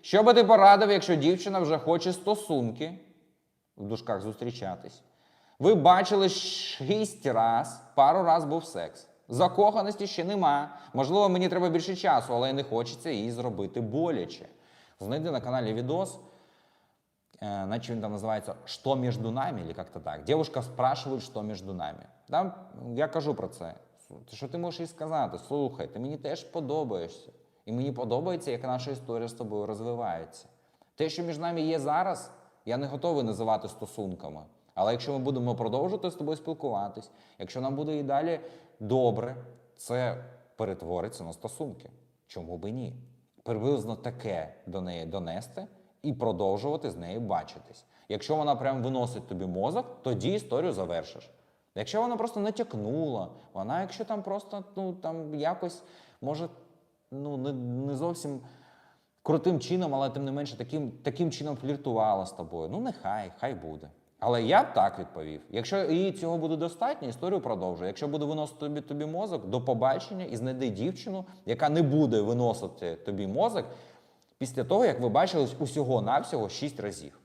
Що би ти порадив, якщо дівчина вже хоче стосунки в дужках зустрічатись? Ви бачили шість раз, пару раз був секс. Закоханості ще нема. Можливо, мені треба більше часу, але не хочеться її зробити боляче. Знайди на каналі відос, э, наче він там називається «Що між нами» или як-то так. Девушка спрашиває, що між нами. Там я кажу про це. Що ти можеш їй сказати? Слухай, ти мені теж подобаєшся. І мені подобається, як наша історія з тобою розвивається. Те, що між нами є зараз, я не готовий називати стосунками. Але якщо ми будемо продовжувати з тобою спілкуватись, якщо нам буде і далі добре, це перетвориться на стосунки. Чому би ні? Приблизно таке до неї донести і продовжувати з нею бачитись. Якщо вона прям виносить тобі мозок, тоді історію завершиш. Якщо вона просто натякнула, вона, якщо там просто ну там якось може ну не, не зовсім крутим чином, але тим не менше таким, таким чином фліртувала з тобою. Ну, нехай, хай буде. Але я б так відповів. Якщо їй цього буде достатньо, історію продовжує. Якщо буде виносити тобі, тобі мозок, до побачення і знайди дівчину, яка не буде виносити тобі мозок після того, як ви бачились усього-навсього 6 разів.